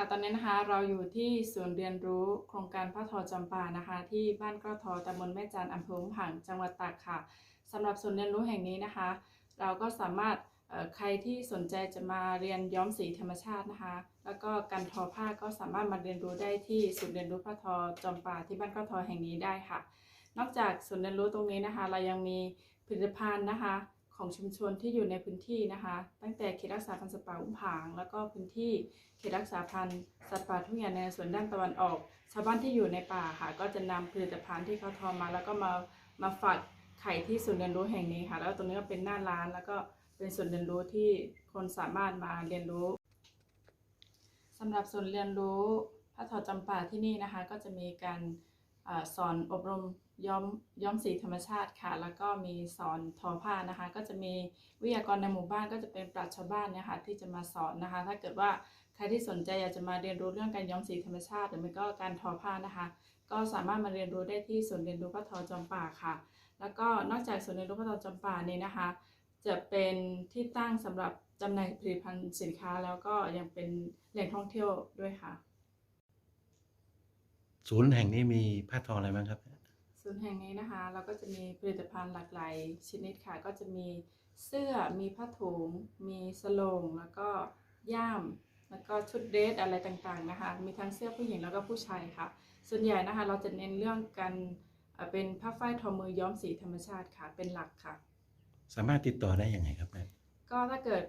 ค่ะตอนนี้นะคะเราอยู่ที่ศูนย์เรียนรู้โครงการผ้าทอจำปานะคะ ที่บ้านกระทอตำบลแม่จันอำเภอผางจังหวัดตากค่ะสำหรับศูนย์เรียนรู้แห่งนี้นะคะ เราก็สามารถใครที่สนใจจะมาเรียนย้อมสีธรรมชาตินะคะ แล้วก็การทอผ้าก็สามารถมาเรียนรู้ได้ที่ศูนย์เรียนรู้ผ้าทอจำปาที่บ้านกระทอแห่งนี้ได้ค่ะ นอกจากศูนย์เรียนรู้ตรงนี้นะคะ เรายังมีผลิตภัณฑ์นะคะ ของชุมชนที่อยู่ในพื้นที่นะคะ ตั้งแต่เขตรักษาพันธุ์สัตว์ป่าอุ้มผาง แล้วก็พื้นที่เขตรักษาพันธุ์สัตว์ป่าทุ่งใหญ่ในส่วนด้านตะวันออก ชาวบ้านที่อยู่ในป่าค่ะ ก็จะนำผลิตภัณฑ์ที่เขาทอมา แล้วก็มามาฝากไข่ที่ศูนย์เรียนรู้แห่งนี้ค่ะ แล้วตรงนี้ก็เป็นหน้าร้านแล้วก็เป็นส่วนย์เรียนรู้ที่คนสามารถมาเรียนรู้สำหรับศูนย์เรียนรู้ผ้าทอจำปาที่นี่นะคะ ก็จะมีการอสอนอบรม ย้อมย้อมสีธรรมชาติค่ะ แล้วก็มีสอนทอผ้านะคะ ก็จะมีวิทยากรในหมู่บ้านก็จะเป็นปราชญ์ชาวบ้านเนี่ยค่ะที่จะมาสอนนะคะ ถ้าเกิดว่าใครที่สนใจอยากจะมาเรียนรู้เรื่องการย้อมสีธรรมชาติ หรือไม่ก็การทอผ้านะคะ ก็สามารถมาเรียนรู้ได้ที่ศูนย์เรียนรู้ผ้าทอจำป่าค่ะ แล้วก็นอกจากศูนย์เรียนรู้ผ้าทอจำป่านี้นะคะ จะเป็นที่ตั้งสำหรับจำหน่ายผลิตภัณฑ์สินค้า แล้วก็ยังเป็นแหล่งท่องเที่ยวด้วยค่ะ ศูนย์แห่งนี้มีผ้าทออะไรบ้างครับ ศูนย์แห่งนี้นะคะ เราก็จะมีผลิตภัณฑ์หลากหลายชนิดค่ะ ก็จะมีเสื้อ มีผ้าถุง มีสโลง แล้วก็ย่าม แล้วก็ชุดเดรสอะไรต่างๆนะคะ มีทั้งเสื้อผู้หญิงแล้วก็ผู้ชายค่ะ ส่วนใหญ่นะคะเราจะเน้นเรื่องการเอ่อเป็นผ้าฝ้ายทอมือย้อมสีธรรมชาติค่ะ เป็นหลักค่ะ สามารถติดต่อได้ยังไงครับเนี่ยก็ถ้าเกิด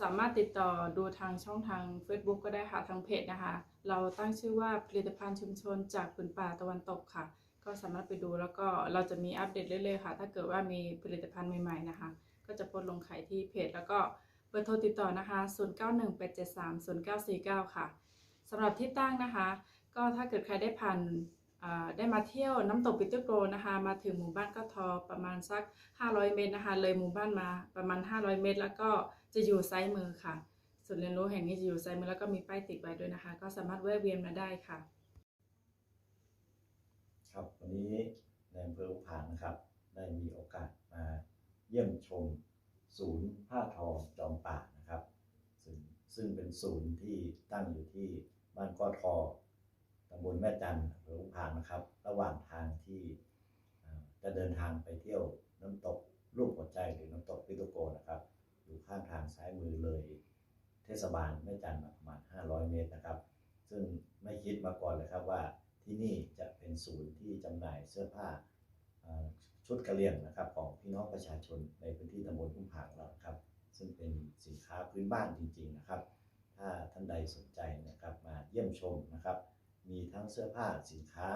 สามารถติดต่อดูทางช่องทาง Facebook ก็ได้ค่ะ ทางเพจนะคะ เราตั้งชื่อว่าผลิตภัณฑ์ชุมชนจากผืนป่าตะวันตกค่ะ ก็สามารถไปดูแล้วก็เราจะมีอัปเดตเรื่อยๆค่ะ ถ้าเกิดว่ามีผลิตภัณฑ์ใหม่ๆนะคะ ก็จะโพสต์ลงขายที่เพจ แล้วก็เบอร์โทรติดต่อนะคะ 0918730949 ค่ะสำหรับที่ตั้งนะคะ ก็ถ้าเกิดใครได้ผ่านได้มาเที่ยวน้ำตกปิตอร์โกรนะคะ มาถึงหมู่บ้านก็ทอประมาณสัก 500 เมตรนะคะ เลยหมู่บ้านมาประมาณ 500 เมตร แล้วก็จะอยู่ซ้ายมือค่ะศูนย์เรียนรู้แห่งนี้จะอยู่ซ้ายมือแล้วก็มีป้ายติดไว้ด้วยนะคะ ก็สามารถแวะเวียนมาได้ค่ะ ครับวันนี้ในอำเภออุพานนะครับ ได้มีโอกาสมาเยี่ยมชมศูนย์ผ้าทอจอมป่านะครับซึ่งซึ่งเป็นศูนย์ที่ตั้งอยู่ที่บ้านก้อทอตำบลแม่จันอำเภออุพานนะครับ ระหว่างทางที่จะเดินทางไปเที่ยวน้ำตกรูปหัวใจหรือน้ำตกพิโตโกนะครับอยู่ข้างทางซ้ายมือเลย เทศบาลแม่จันทร์มาประมาณ 500 เมตรนะครับ ซึ่งไม่คิดมาก่อนเลยครับว่า ที่นี่จะเป็นศูนย์ที่จำหน่ายเสื้อผ้าชุดกระเหรี่ยงนะครับของพี่น้องประชาชนในพื้นที่ตำบลทุ่งผางเราครับ ซึ่งเป็นสินค้าพื้นบ้านจริง ๆนะครับ ถ้าท่านใดสนใจนะครับมาเยี่ยมชมนะครับ มีทั้งเสื้อผ้าสินค้า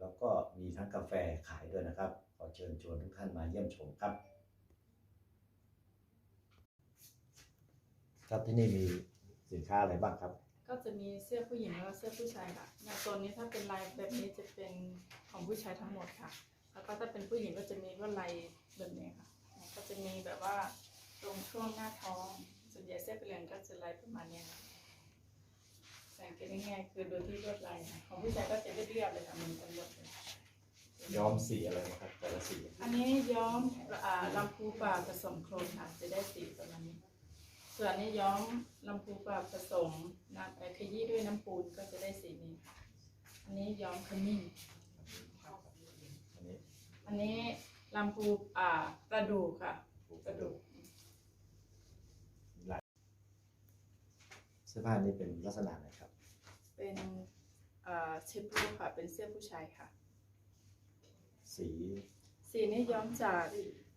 แล้วก็มีทั้งกาแฟขายด้วยนะครับ ขอเชิญชวนทุกท่านมาเยี่ยมชมครับ ครับที่นี่มีสินค้าอะไรบ้างครับ ก็จะมีเสื้อผู้หญิงแล้วก็เสื้อผู้ชายค่ะอย่างตัวนี้ถ้าเป็นลายแบบนี้จะเป็นของผู้ชายทั้งหมดค่ะ แล้วก็ถ้าเป็นผู้หญิงก็จะมีลวดลายแบบนี้ค่ะ ก็จะมีแบบว่าตรงช่วงหน้าท้อง ส่วนใหญ่เสื้อกระเหรี่ยงก็จะลายประมาณเนี้ยค่ะสังเกตง่ายๆคือดูที่ลวดลายค่ะของผู้ชายก็จะเรียบๆเลยค่ะเหมันกันหมดเลยย้อมสีอะไรนะครับแต่ละสี อันนี้ย้อมอ่าลำพูป่าผสมโครนค่ะ จะได้สีประมาณนี้ ส่วนอันนี้ย้อมลำพูป่าผสมน้ำเอ่อขยี้ด้วยน้ำปูนก็จะได้สีนี้ค่ะอันนี้ย้อมขมิ้นอันนี้อันนี้ลำพูอ่ากระดูกค่ะกระดูกเสื้อผ้านี่เป็นลักษณะไหนครับ เป็นอ่าเชฟรูค่ะ เป็นเสื้อผู้ชายค่ะ สี สีนี้ย้อมจาก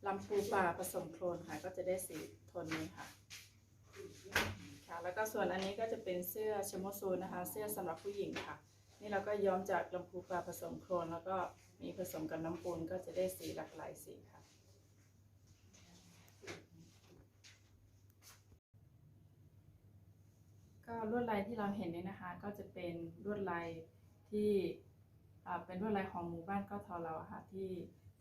ลำพูป่าผสมโครนค่ะ ก็จะได้สีโทนนี้ค่ะค่ะ แล้วก็ส่วนอันนี้ก็จะเป็นเสื้อชโมซูนะคะ เสื้อสำหรับผู้หญิงค่ะ นี่เราก็ย้อมจากลำพูปลาผสมโครนแล้วก็มีผสมกับน้ำปูนก็จะได้สีหลากหลายสีค่ะ ก็ลวดลายที่เราเห็นเนี่ยนะคะ ก็จะเป็นลวดลายที่เป็นลวดลายของหมู่บ้านก็ทอเราค่ะที่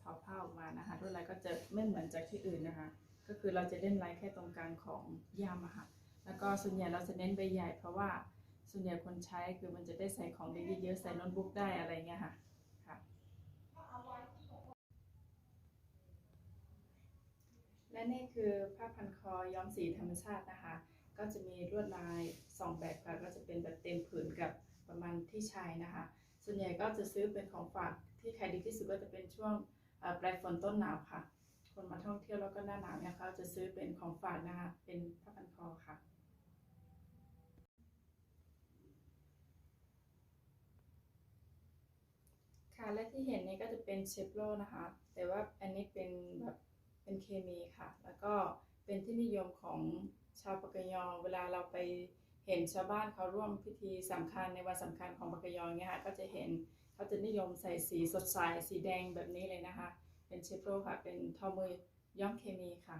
ทอผ้าออกมานะคะลวดลายก็จะไม่เหมือนจากที่อื่นนะคะ ก็คือเราจะเล่นลายแค่ตรงกลางของย่ามค่ะ แล้วก็ส่วนใหญ่เราจะเน้นใบใหญ่ เพราะว่าส่วนใหญ่คนใช้คือมันจะได้ใส่ของได้เยอะๆใส่โน้ตบุ๊กได้อะไรเงี้ยค่ะค่ะ และนี่คือผ้าพันคอย้อมสีธรรมชาตินะคะ ก็จะมีลวดลายสองแบบค่ะก็จะเป็นแบบเต็มผืนกับประมาณที่ใช้นะคะ ส่วนใหญ่ก็จะซื้อเป็นของฝากที่ขายดีที่สุดก็จะเป็นช่วงปลายฝนต้นหนาวค่ะ คนมาท่องเที่ยวแล้วก็หน้าหนาวเนี่ยเขาจะซื้อเป็นของฝากนะคะ เป็นผ้าพันคอค่ะ ค่ะและที่เห็นนี่ก็จะเป็นเชฟโลนะคะ แต่ว่าอันนี้เป็นแบบเป็นเคมีค่ะ แล้วก็เป็นที่นิยมของชาวปากกยอเวลาเราไปเห็นชาวบ้านเขาร่วมพิธีสำคัญในวันสำคัญของปากกยอเนี่ยค่ะก็จะเห็นเขาจะนิยมใส่สีสดใสสีแดงแบบนี้เลยนะคะ เป็นเชฟโลค่ะ เป็นทอมือย้อมเคมีค่ะ